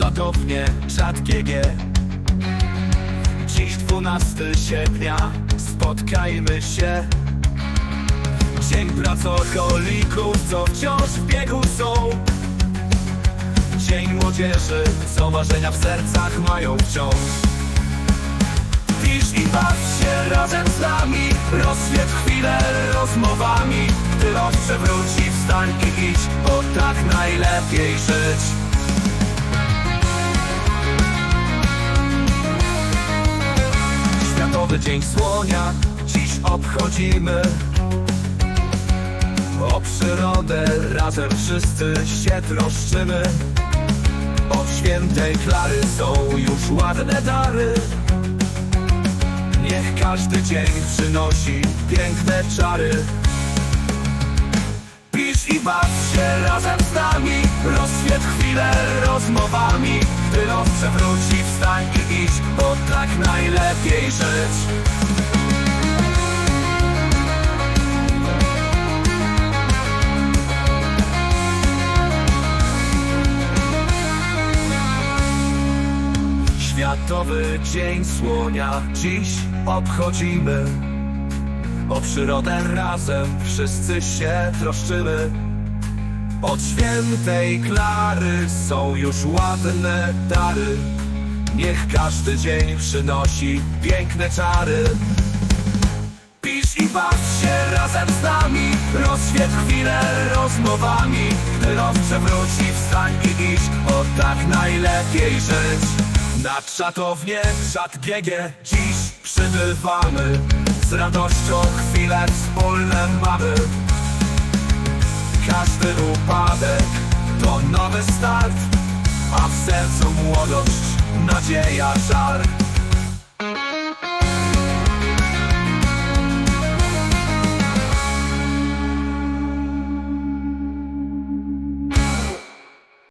czatownię, czat GG Dziś 12 sierpnia, spotkajmy się. Dzień pracocholików, co wciąż w biegu są. Dzień młodzieży, co marzenia w sercach mają wciąż. Pisz i baw się razem z nami Rozświet chwilę rozmowami. Gdy los przewróci, wstań i idź Bo tak najlepiej żyć Światowy Dzień Słonia. Dziś obchodzimy O przyrodę. Razem wszyscy się troszczymy. Od świętej Klary są już ładne dary. Niech każdy dzień przynosi piękne czary. Pisz i baw się razem z nami. Rozświet chwilę rozmowami. Gdy los przewróci, tak najlepiej żyć. Światowy Dzień Słonia. Dziś obchodzimy. O przyrodę razem wszyscy się troszczymy. Od świętej Klary są już ładne dary Niech każdy dzień przynosi piękne czary. Pisz i baw się razem z nami Rozświet chwilę rozmowami. Gdy los przewróci, wstań i tak najlepiej żyć. Na czatownię, czat GG Dziś przybywamy. Z radością chwilę wspólne mamy. Każdy upadek to nowy start A w sercu młodość, nadzieja, żar